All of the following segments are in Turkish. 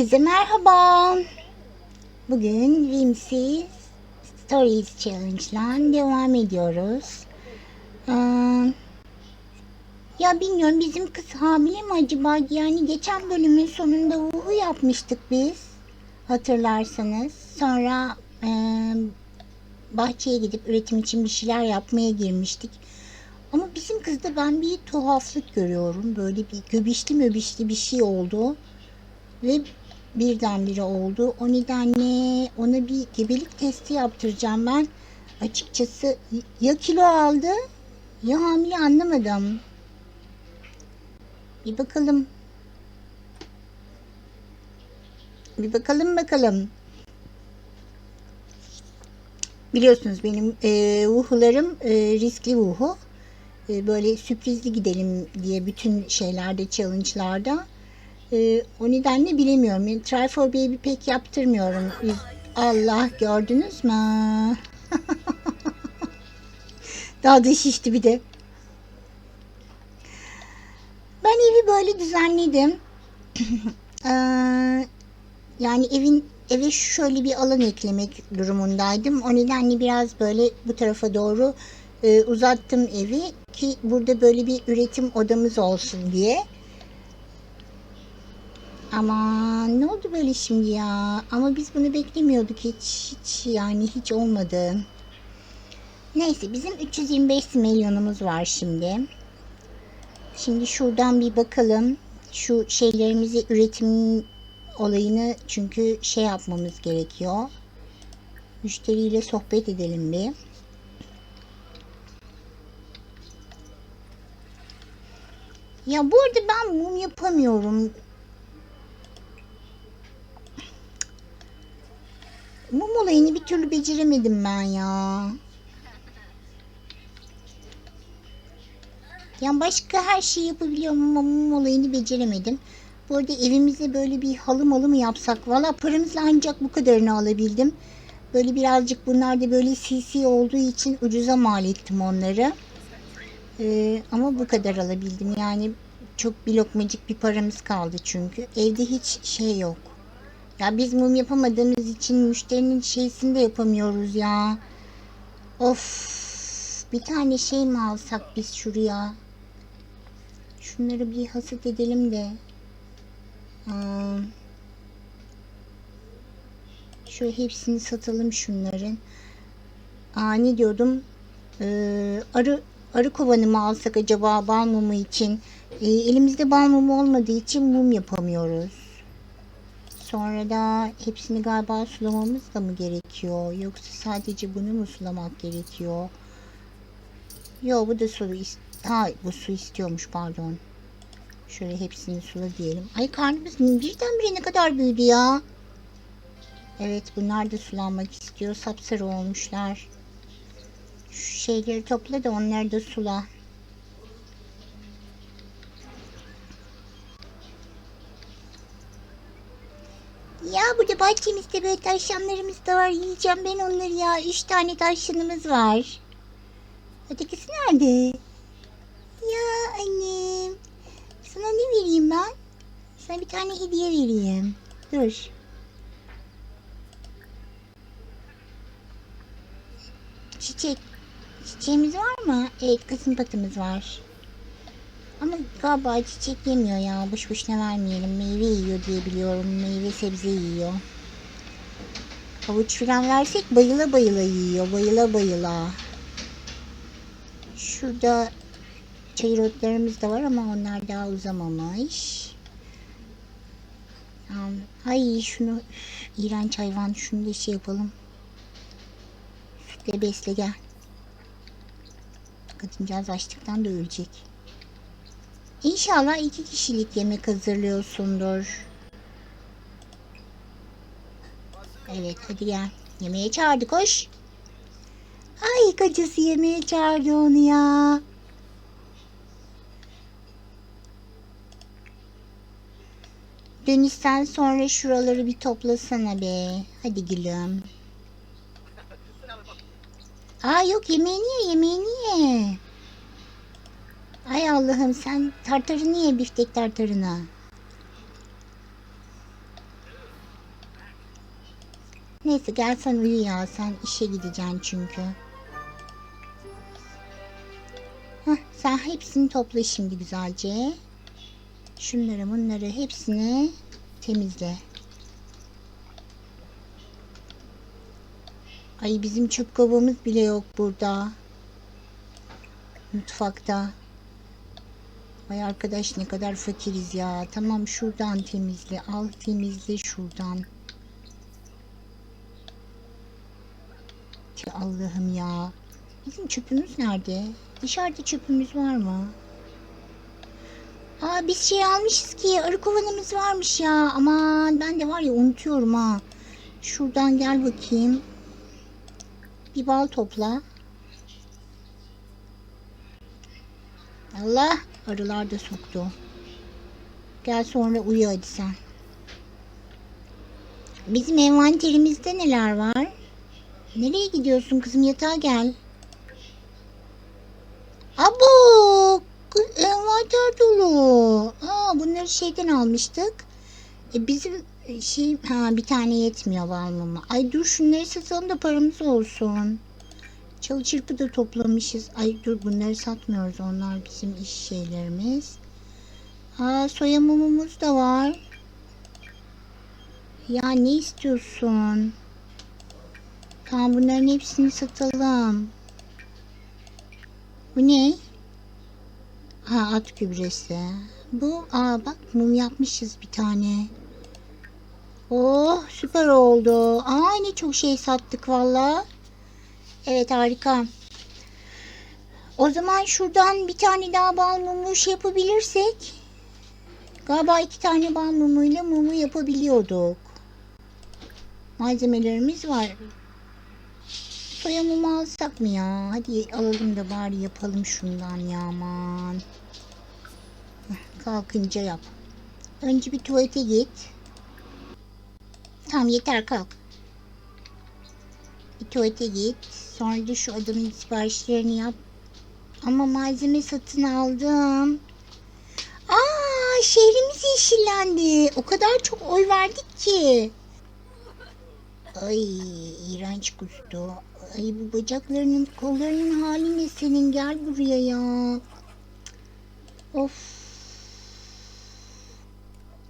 Herkese merhaba. Bugün Whimsy Stories Challenge'la devam ediyoruz. Ee, ya bilmiyorum bizim kız hamile mi acaba? Yani geçen bölümün sonunda uhu yapmıştık biz. Hatırlarsanız. Sonra e, bahçeye gidip üretim için bir şeyler yapmaya girmiştik. Ama bizim kızda ben bir tuhaflık görüyorum. Böyle bir göbişli möbişli bir şey oldu. Ve birdenbire oldu. O nedenle ona bir gebelik testi yaptıracağım ben. Açıkçası ya kilo aldı ya hamile anlamadım. Bir bakalım. Bir bakalım bakalım. Biliyorsunuz benim e, vuhularım e, riskli vuhu. E, böyle sürprizli gidelim diye bütün şeylerde, challenge'larda. E, o nedenle bilemiyorum. Yani Try for Baby pek yaptırmıyorum. Allah gördünüz mü? Daha da şişti bir de. Ben evi böyle düzenledim. Eee, yani evin eve şöyle bir alan eklemek durumundaydım. O nedenle biraz böyle bu tarafa doğru e, uzattım evi ki burada böyle bir üretim odamız olsun diye. Ama ne oldu böyle şimdi ya? Ama biz bunu beklemiyorduk hiç. Hiç yani hiç olmadı. Neyse bizim 325 milyonumuz var şimdi. Şimdi şuradan bir bakalım. Şu şeylerimizi üretim olayını çünkü şey yapmamız gerekiyor. Müşteriyle sohbet edelim bir. Ya bu arada ben mum yapamıyorum. Mum olayını bir türlü beceremedim ben ya. Yani başka her şeyi yapabiliyorum ama mum olayını beceremedim. Bu arada evimize böyle bir halı malı mı yapsak? Valla paramızla ancak bu kadarını alabildim. Böyle birazcık bunlar da böyle CC olduğu için ucuza mal ettim onları. Ee, ama bu kadar alabildim. Yani çok bir lokmacık bir paramız kaldı çünkü. Evde hiç şey yok. Ya biz mum yapamadığımız için müşterinin şeysini de yapamıyoruz ya. Of. Bir tane şey mi alsak biz şuraya? Şunları bir hasat edelim de. Aa, şu hepsini satalım şunların. Aa, ne diyordum? Ee, arı arı kovanı mı alsak acaba bal mumu için? Ee, elimizde bal mumu olmadığı için mum yapamıyoruz. Sonra da hepsini galiba sulamamız da mı gerekiyor? Yoksa sadece bunu mu sulamak gerekiyor? Yo bu da su ha bu su istiyormuş pardon. Şöyle hepsini sula diyelim. Ay karnımız birdenbire ne kadar büyüdü ya. Evet bunlar da sulanmak istiyor. Sapsarı olmuşlar. Şu şeyleri topla da onları da sula. Ya burada bahçemizde böyle tavşanlarımız da var. Yiyeceğim ben onları ya. Üç tane tavşanımız var. Ötekisi nerede? Ya annem. Sana ne vereyim ben? Sana bir tane hediye vereyim. Dur. Çiçek. Çiçeğimiz var mı? Evet kızım patımız var. Ama galiba çiçek yemiyor ya. Boş boşuna vermeyelim. Meyve yiyor diye biliyorum. Meyve sebze yiyor. Havuç falan versek bayıla bayıla yiyor. Bayıla bayıla. Şurada çayır otlarımız da var ama onlar daha uzamamış. Am, Ay şunu iğrenç hayvan şunu da şey yapalım. Sütle besle gel. Kadıncağız açlıktan da ölecek. İnşallah iki kişilik yemek hazırlıyorsundur. Evet hadi gel. Yemeğe çağırdı koş. Ay kocası yemeğe çağırdı onu ya. Dönüşten sonra şuraları bir toplasana be. Hadi gülüm. Aa yok yemeğini ye yemeğini ye. Ay Allah'ım sen tartarını ye biftek tartarını. Neyse gel sen uyu ya. Sen işe gideceksin çünkü. Heh, sen hepsini topla şimdi güzelce. Şunları bunları hepsini temizle. Ay bizim çöp kovamız bile yok burada. Mutfakta. Vay arkadaş ne kadar fakiriz ya. Tamam şuradan temizle. Al temizle şuradan. Allah'ım ya. Bizim çöpümüz nerede? Dışarıda çöpümüz var mı? Aa biz şey almışız ki arı kovanımız varmış ya. Aman ben de var ya unutuyorum ha. Şuradan gel bakayım. Bir bal topla. Allah arılar da soktu. Gel sonra uyu hadi sen. Bizim envanterimizde neler var? Nereye gidiyorsun kızım yatağa gel. Abo envanter dolu. Aa, bunları şeyden almıştık. E, bizim şey ha bir tane yetmiyor balmuma. Ay dur şunları satalım da paramız olsun. Çalı çırpı da toplamışız. Ay dur bunları satmıyoruz. Onlar bizim iş şeylerimiz. Aa soya mumumuz da var. Ya ne istiyorsun? Tamam bunların hepsini satalım. Bu ne? Ha at gübresi. Bu aa bak mum yapmışız bir tane. Oh süper oldu. Aa ne çok şey sattık valla. Evet harika. O zaman şuradan bir tane daha bal mumu şey yapabilirsek. Galiba iki tane bal mumuyla mumu yapabiliyorduk. Malzemelerimiz var. Soya mumu alsak mı ya? Hadi alalım da bari yapalım şundan ya aman. Kalkınca yap. Önce bir tuvalete git. Tamam yeter kalk. Bir tuvalete git. Sonra da şu adamın siparişlerini yap. Ama malzeme satın aldım. Aa şehrimiz yeşillendi. O kadar çok oy verdik ki. Ay iğrenç kustu. Ay bu bacaklarının kollarının hali ne senin gel buraya ya. Of.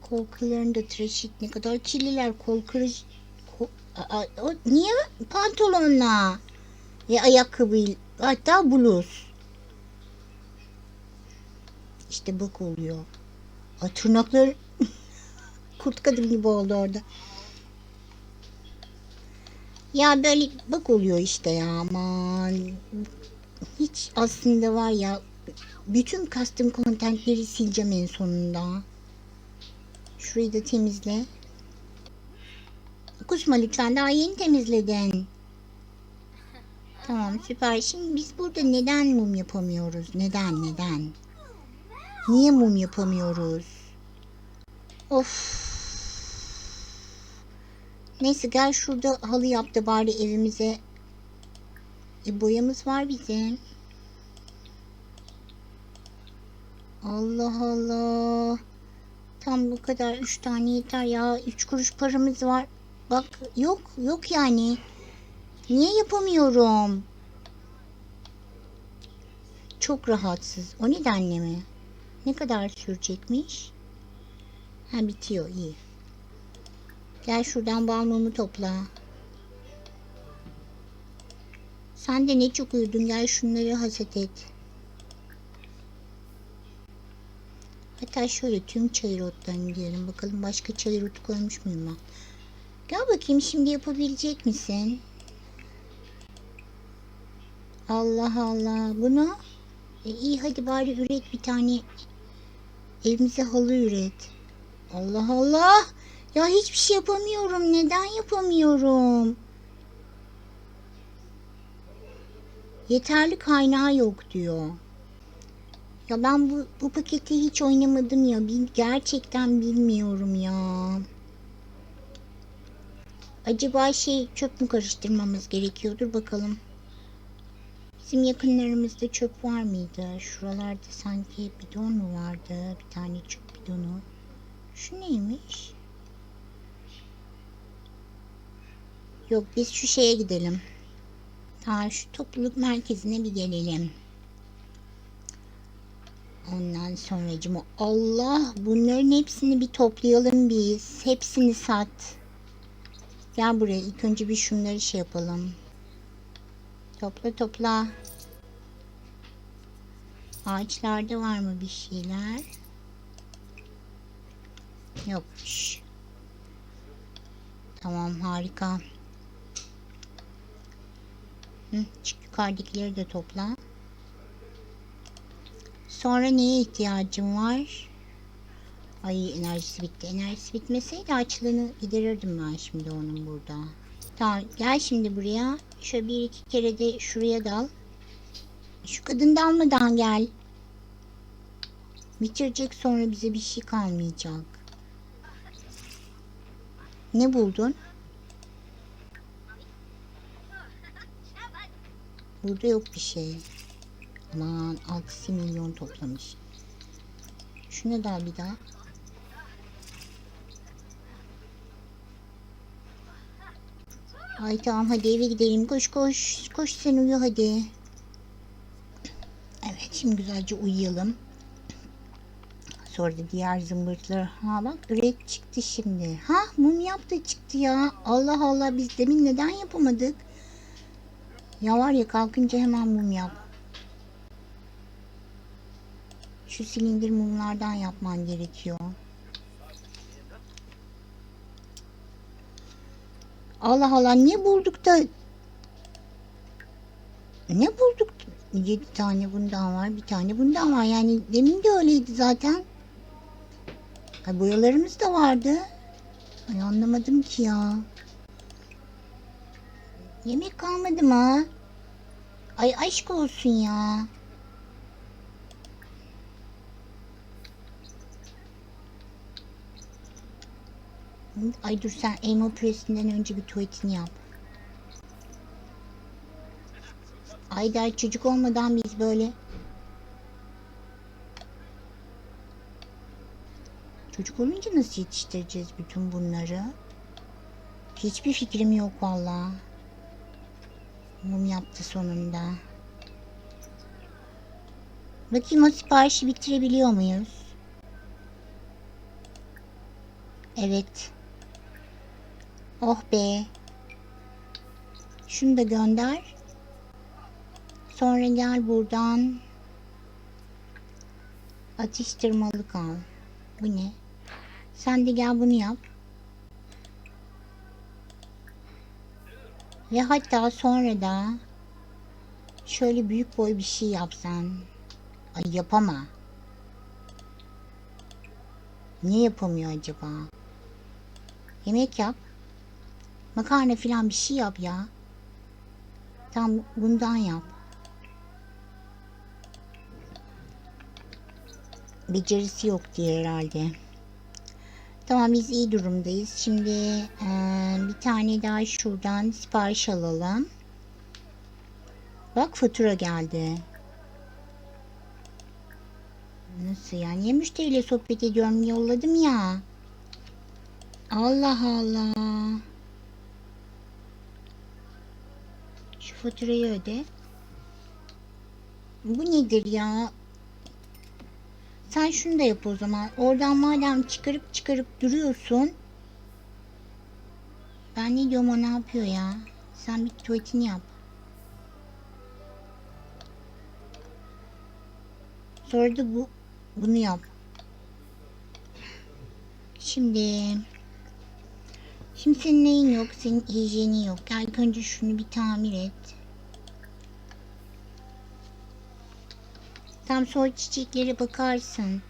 Kol kıllarını da tıraş et. Ne kadar kirliler kol kırıcı. Kol, Aa, o, niye pantolonla ve ayakkabı hatta bluz. İşte bak oluyor. Ay, tırnakları kurt kadın gibi oldu orada. Ya böyle bak oluyor işte ya aman. Hiç aslında var ya bütün custom contentleri sileceğim en sonunda. Şurayı da temizle. Kusma lütfen daha yeni temizledin. Tamam süper. Şimdi biz burada neden mum yapamıyoruz? Neden neden? Niye mum yapamıyoruz? Of. Neyse gel şurada halı yap da bari evimize. E, boyamız var bizim. Allah Allah. Tam bu kadar. Üç tane yeter ya. Üç kuruş paramız var. Bak yok yok yani. Niye yapamıyorum? Çok rahatsız. O nedenle mi? Ne kadar sürecekmiş? Ha bitiyor iyi. Gel şuradan bal mumu topla. Sen de ne çok uyudun. Gel şunları haset et. Hatta şöyle tüm çayır otlarını diyelim. Bakalım başka çayır otu koymuş muyum ben? Gel bakayım şimdi yapabilecek misin? Allah Allah. Bunu e, iyi hadi bari üret bir tane. Evimize halı üret. Allah Allah. Ya hiçbir şey yapamıyorum. Neden yapamıyorum? Yeterli kaynağı yok diyor. Ya ben bu, bu paketi hiç oynamadım ya. Bil, gerçekten bilmiyorum ya. Acaba şey çöp mü karıştırmamız gerekiyordur bakalım. Bizim yakınlarımızda çöp var mıydı? Şuralarda sanki bidon mu vardı? Bir tane çöp bidonu. Şu neymiş? Yok biz şu şeye gidelim. Ha şu topluluk merkezine bir gelelim. Ondan sonracıma Allah bunların hepsini bir toplayalım biz. Hepsini sat. Gel buraya ilk önce bir şunları şey yapalım. Topla topla. Ağaçlarda var mı bir şeyler? Yokmuş. Tamam harika. Hı, yukarıdakileri de topla. Sonra neye ihtiyacım var? Ay enerjisi bitti. Enerjisi bitmeseydi açlığını giderirdim ben şimdi onun burada. Tamam gel şimdi buraya. Şöyle bir iki kere de şuraya dal. Şu kadın dalmadan gel. Bitirecek sonra bize bir şey kalmayacak. Ne buldun? Burada yok bir şey. Aman 6 milyon toplamış. Şuna da bir daha. Ay tamam hadi eve gidelim. Koş koş. Koş sen uyu hadi. Evet şimdi güzelce uyuyalım. Sonra da diğer zımbırtlar. Ha bak üret çıktı şimdi. Ha mum yaptı çıktı ya. Allah Allah biz demin neden yapamadık? Ya var ya kalkınca hemen mum yap. Şu silindir mumlardan yapman gerekiyor. Allah Allah ne bulduk da ne bulduk? 7 tane bundan var, bir tane bundan var. Yani demin de öyleydi zaten. Ay, boyalarımız da vardı. Ay, anlamadım ki ya. Yemek kalmadı mı? Ay aşk olsun ya. Ay dur sen elma püresinden önce bir tuvaletini yap. Ay daha çocuk olmadan biz böyle Çocuk olunca nasıl yetiştireceğiz bütün bunları? Hiçbir fikrim yok valla. Mum yaptı sonunda. Bakayım o siparişi bitirebiliyor muyuz? Evet. Oh be. Şunu da gönder. Sonra gel buradan. Atıştırmalık al. Bu ne? Sen de gel bunu yap. Ve hatta sonra da şöyle büyük boy bir şey yapsan. Ay yapama. Niye yapamıyor acaba? Yemek yap. Makarna falan bir şey yap ya. Tam bundan yap. Becerisi yok diye herhalde. Tamam biz iyi durumdayız. Şimdi eee, bir tane daha şuradan sipariş alalım. Bak fatura geldi. Nasıl yani? Niye müşteriyle sohbet ediyorum? Yolladım ya. Allah Allah. Faturayı öde. Bu nedir ya? Sen şunu da yap o zaman. Oradan madem çıkarıp çıkarıp duruyorsun. Ben ne diyorum o ne yapıyor ya? Sen bir tuvaletini yap. Sonra da bu bunu yap. Şimdi Şimdi senin neyin yok? Senin hijyenin yok. Gel önce şunu bir tamir et. Tam sonra çiçeklere bakarsın.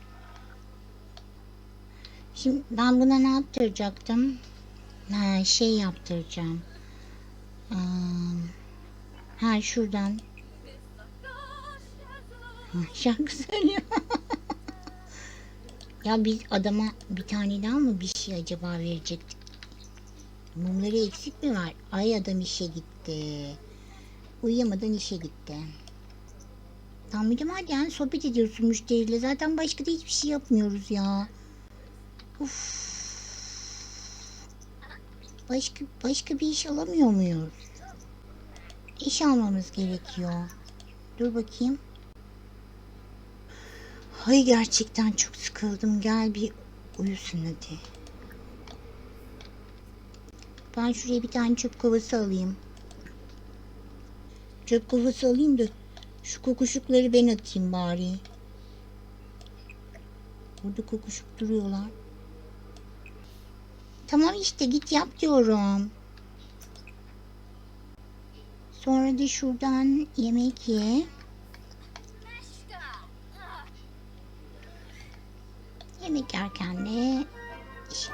Şimdi ben buna ne yaptıracaktım? Ha, şey yaptıracağım. Ha şuradan. Ha, şarkı söylüyor. ya biz adama bir tane daha mı bir şey acaba verecektik? Mumları eksik mi var? Ay adam işe gitti. Uyuyamadan işe gitti. Tamam hocam hadi yani sohbet ediyorsun müşteriyle. Zaten başka da hiçbir şey yapmıyoruz ya. Uf. Başka başka bir iş alamıyor muyuz? İş almamız gerekiyor. Dur bakayım. Hay gerçekten çok sıkıldım. Gel bir uyusun hadi. Ben şuraya bir tane çöp kovası alayım. Çöp kovası alayım da şu kokuşukları ben atayım bari. Burada kokuşuk duruyorlar. Tamam işte git yap diyorum. Sonra da şuradan yemek ye. Yemek yerken de ş-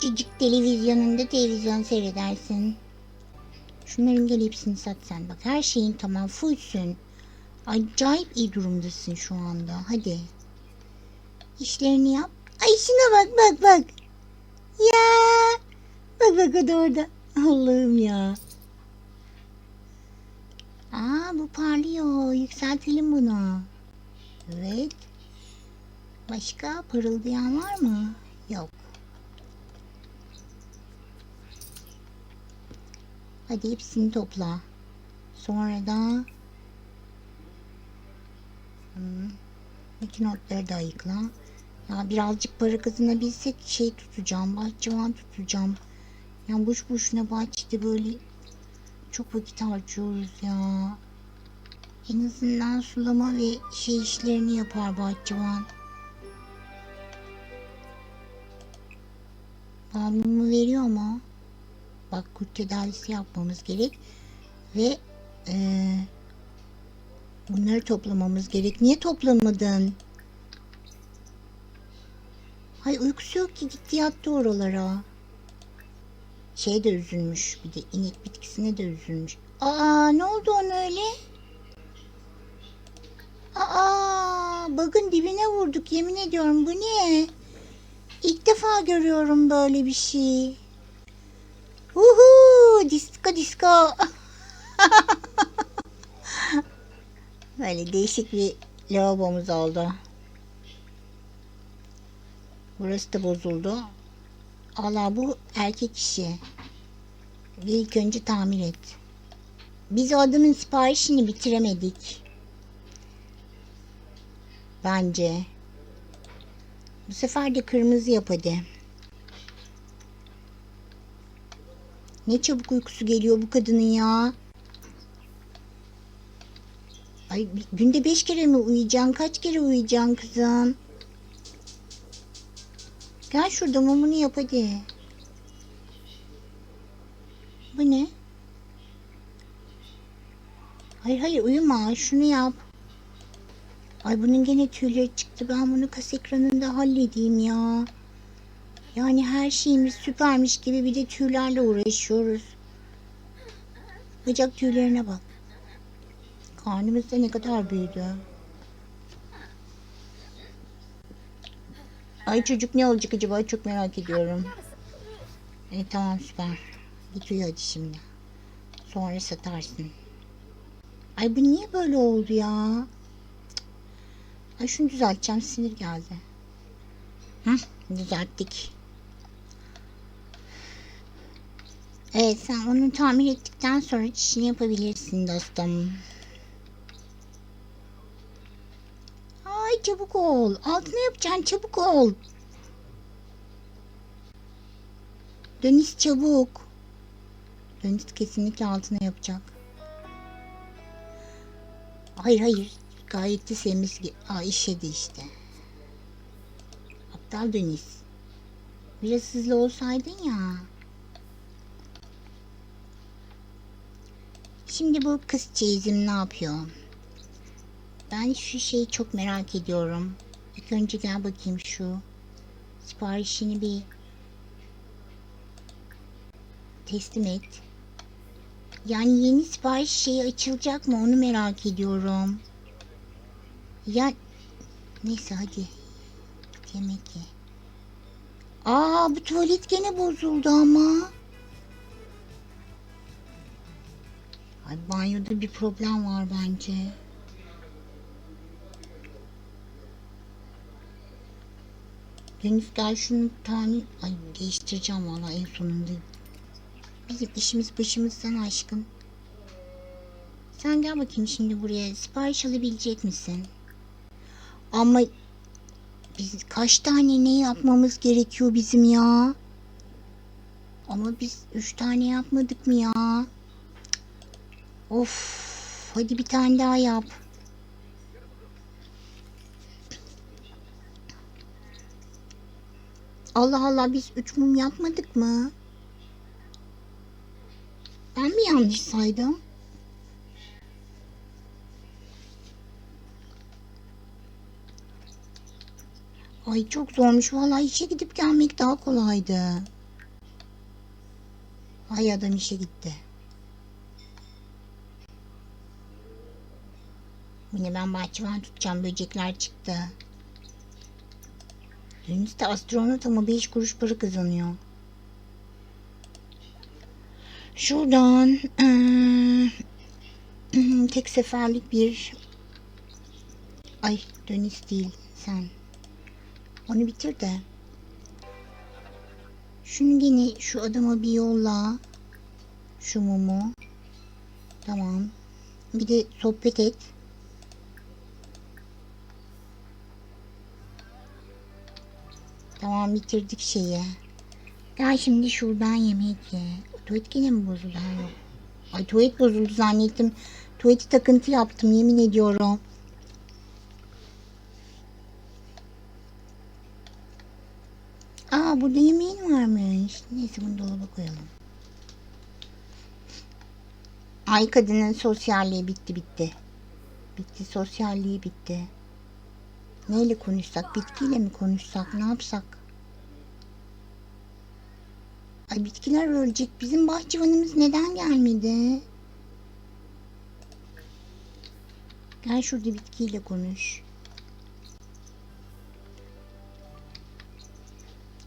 cicik televizyonunda televizyon seyredersin. Şunların gel hepsini sat sen. Bak her şeyin tamam fullsün. Acayip iyi durumdasın şu anda. Hadi. İşlerini yap. Ay şuna bak bak bak. Ya. Bak bak o da orada. Allah'ım ya. Aa bu parlıyor. Yükseltelim bunu. Evet. Başka parıldayan var mı? Yok. Hadi hepsini topla. Sonra da hmm, bütün otları da ayıkla. Ya birazcık para kazanabilsek şey tutacağım. Bahçıvan tutacağım. Ya boş boşuna bahçede böyle çok vakit harcıyoruz ya. En azından sulama ve şey işlerini yapar bahçıvan. Balmumu veriyor mu? Bak kurt tedavisi yapmamız gerek. Ve eee, bunları toplamamız gerek. Niye toplamadın? Hay uykusu yok ki gitti yattı oralara. Şey de üzülmüş bir de inek bitkisine de üzülmüş. Aa ne oldu ona öyle? Aa bakın dibine vurduk yemin ediyorum bu ne? İlk defa görüyorum böyle bir şey. Uhu disko disko. böyle değişik bir lavabomuz oldu. Burası da bozuldu. Allah bu erkek işi. İlk önce tamir et. Biz o adamın siparişini bitiremedik. Bence. Bu sefer de kırmızı yap hadi. Ne çabuk uykusu geliyor bu kadının ya. Ay günde beş kere mi uyuyacaksın? Kaç kere uyuyacaksın kızım? Gel şurada mumunu yap hadi. Bu ne? Hayır hayır uyuma şunu yap. Ay bunun gene tüyleri çıktı. Ben bunu kas ekranında halledeyim ya. Yani her şeyimiz süpermiş gibi bir de tüylerle uğraşıyoruz. Bacak tüylerine bak. Karnımız da ne kadar büyüdü. Ay çocuk ne olacak acaba çok merak ediyorum. E, tamam süper. Git uyu hadi şimdi. Sonra satarsın. Ay bu niye böyle oldu ya? Ay şunu düzelteceğim sinir geldi. Hı, düzelttik. Evet sen onu tamir ettikten sonra çişini yapabilirsin dostum. Ay çabuk ol. Altına yapacaksın çabuk ol. Deniz çabuk. Deniz kesinlikle altına yapacak. Hayır hayır. Gayet de ge- Aa işedi işte. Aptal Deniz. Biraz hızlı olsaydın ya. Şimdi bu kız çeyizim ne yapıyor? Ben şu şeyi çok merak ediyorum. İlk önce gel bakayım şu siparişini bir teslim et. Yani yeni sipariş şeyi açılacak mı onu merak ediyorum. Ya neyse hadi. Yemek ye. Aa bu tuvalet gene bozuldu ama. Ay banyoda bir problem var bence. Deniz gel şunu tane ay değiştireceğim valla en sonunda bizim işimiz başımızdan aşkın. Sen gel bakayım şimdi buraya. Sipariş alabilecek misin? Ama biz kaç tane ne yapmamız gerekiyor bizim ya? Ama biz üç tane yapmadık mı ya? Of, hadi bir tane daha yap. Allah Allah biz üç mum yapmadık mı? Ben mi yanlış saydım? Ay çok zormuş. Vallahi işe gidip gelmek daha kolaydı. Ay adam işe gitti. Yine ben bahçıvan tutacağım. Böcekler çıktı. Deniz de astronot ama 5 kuruş para kazanıyor. Şuradan eee, tek seferlik bir ay dönüş değil sen. Onu bitir de. Şunu yine şu adama bir yolla. Şu mumu. Tamam. Bir de sohbet et. Tamam bitirdik şeyi. Gel şimdi şuradan yemek ye. Tuvalet yine mi bozuldu? Ha, yok. Ay tuvalet bozuldu zannettim. Tuvaleti takıntı yaptım yemin ediyorum. Aa burada yemeğin varmış. Neyse bunu dolaba koyalım. Ay kadının sosyalliği bitti bitti. Bitti sosyalliği bitti. Neyle konuşsak? Bitkiyle mi konuşsak? Ne yapsak? Ay bitkiler ölecek. Bizim bahçıvanımız neden gelmedi? Gel şurada bitkiyle konuş.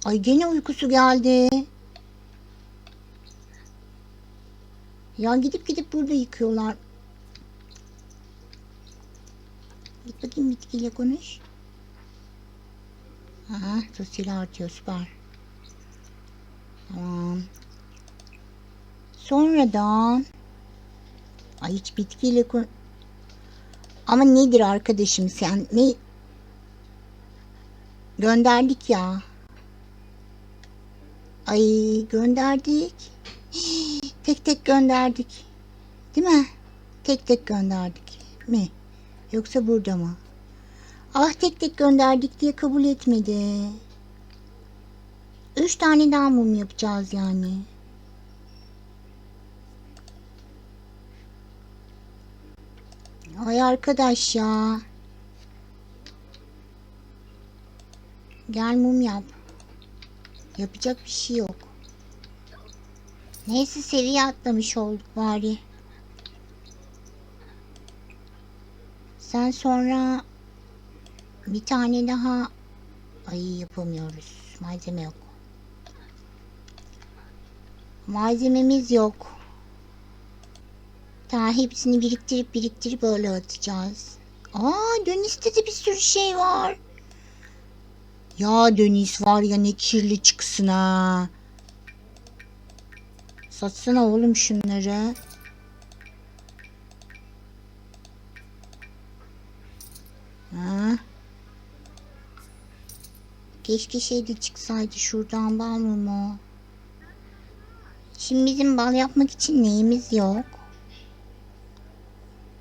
Ay gene uykusu geldi. Ya gidip gidip burada yıkıyorlar. Git bakayım bitkiyle konuş. Aha sosyal artıyor süper. Tamam. Sonradan Ay hiç bitkiyle. Ama nedir arkadaşım sen ne gönderdik ya. Ay gönderdik. Tek tek gönderdik. Değil mi? Tek tek gönderdik mi? Yoksa burada mı? Ah tek tek gönderdik diye kabul etmedi. Üç tane daha mum yapacağız yani. Ay arkadaş ya. Gel mum yap. Yapacak bir şey yok. Neyse seviye atlamış olduk bari. Sen sonra bir tane daha ay yapamıyoruz. Malzeme yok. Malzememiz yok. Daha hepsini biriktirip biriktirip öyle atacağız. Aa Dönüs'te de bir sürü şey var. Ya Deniz var ya ne kirli çıksın ha. Satsana oğlum şunları. Ha. Keşke şey de çıksaydı şuradan bal mumu. Şimdi bizim bal yapmak için neyimiz yok?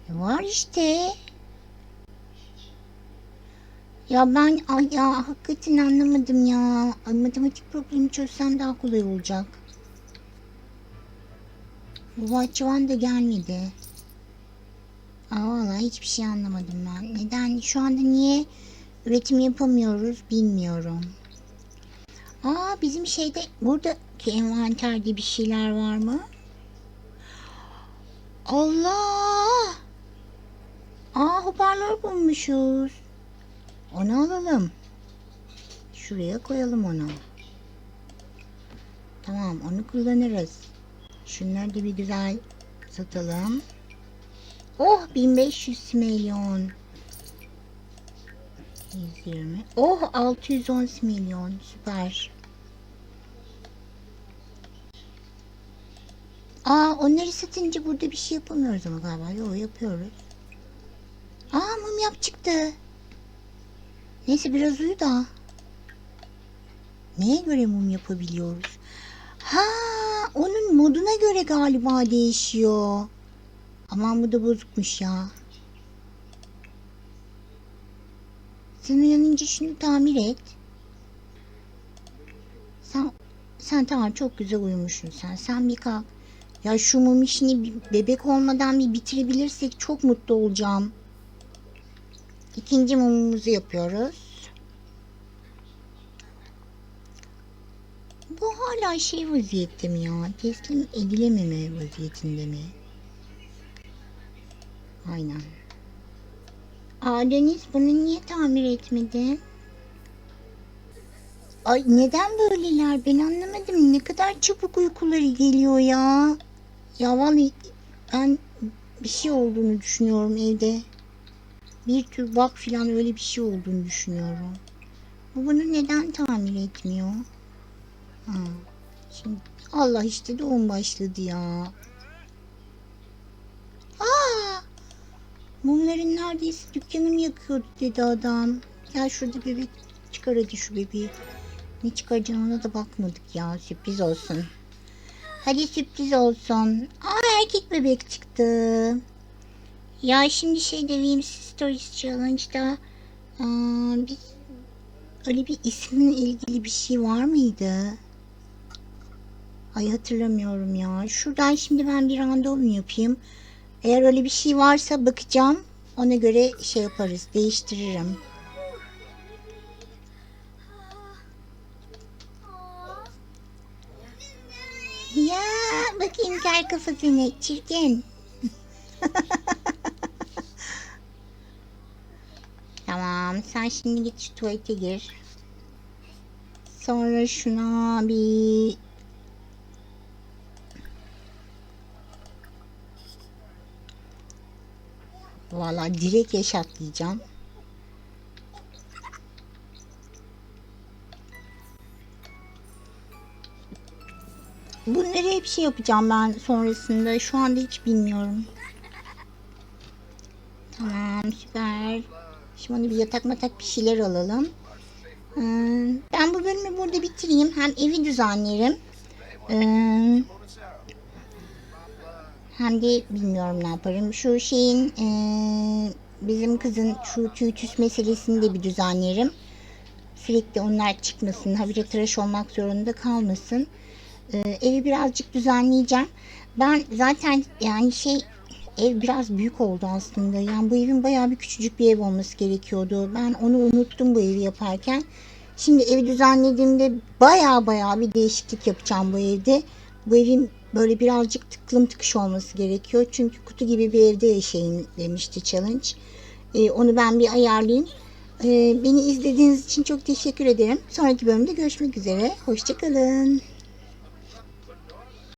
E var işte. Ya ben ay ya hakikaten anlamadım ya. Ay, matematik problemi çözsem daha kolay olacak. Bu bahçıvan da gelmedi. Aa vallahi hiçbir şey anlamadım ben. Neden? Şu anda niye üretim yapamıyoruz bilmiyorum. Aa bizim şeyde buradaki envanterde bir şeyler var mı? Allah! Aa hoparlör bulmuşuz. Onu alalım. Şuraya koyalım onu. Tamam onu kullanırız. Şunları da bir güzel satalım. Oh 1500 milyon. 120. Oh 610 milyon. Süper. Aa onları satınca burada bir şey yapamıyoruz ama galiba. Yok yapıyoruz. Aa mum yap çıktı. Neyse biraz uyu da. Neye göre mum yapabiliyoruz? Ha onun moduna göre galiba değişiyor. Aman bu da bozukmuş ya. Sen uyanınca şunu tamir et. Sen, sen tamam çok güzel uyumuşsun sen. Sen bir kalk. Ya şu mum işini bebek olmadan bir bitirebilirsek çok mutlu olacağım. İkinci mumumuzu yapıyoruz. Bu hala şey vaziyette mi ya? Teslim edilememe vaziyetinde mi? Aynen. Aa Deniz bunu niye tamir etmedin? Ay neden böyleler ben anlamadım. Ne kadar çabuk uykuları geliyor ya. Ya vallahi ben bir şey olduğunu düşünüyorum evde. Bir tür bak filan öyle bir şey olduğunu düşünüyorum. Bu bunu neden tamir etmiyor? Ha. Şimdi Allah işte doğum başladı ya. Aa! Mumların neredeyse dükkanımı yakıyordu dedi adam. Gel şurada bebek çıkar hadi şu bebeği. Ne çıkaracağına da bakmadık ya. Sürpriz olsun. Hadi sürpriz olsun. Aa erkek bebek çıktı. Ya şimdi şey deveyim Stories Challenge'da aa, biz öyle bir isminle ilgili bir şey var mıydı? Ay hatırlamıyorum ya. Şuradan şimdi ben bir randevu mu yapayım? Eğer öyle bir şey varsa bakacağım. Ona göre şey yaparız. Değiştiririm. Ya bakayım kel kafasını çirkin. tamam sen şimdi git şu tuvalete gir. Sonra şuna bir Valla direkt yaşatlayacağım. Bunları hep şey yapacağım ben sonrasında. Şu anda hiç bilmiyorum. Tamam süper. Şimdi bir yatak matak bir şeyler alalım. Ee, Ben bu bölümü burada bitireyim. Hem evi düzenlerim. Ee, hem de bilmiyorum ne yaparım. Şu şeyin ee, bizim kızın şu tüytüs meselesini de bir düzenlerim. Sürekli onlar çıkmasın. Habire tıraş olmak zorunda kalmasın. Ee, evi birazcık düzenleyeceğim. Ben zaten yani şey ev biraz büyük oldu aslında. Yani bu evin bayağı bir küçücük bir ev olması gerekiyordu. Ben onu unuttum bu evi yaparken. Şimdi evi düzenlediğimde bayağı bayağı bir değişiklik yapacağım bu evde. Bu evin böyle birazcık tıklım tıkış olması gerekiyor. Çünkü kutu gibi bir evde yaşayın demişti challenge. Ee, onu ben bir ayarlayayım. Ee, beni izlediğiniz için çok teşekkür ederim. Sonraki bölümde görüşmek üzere. Hoşçakalın.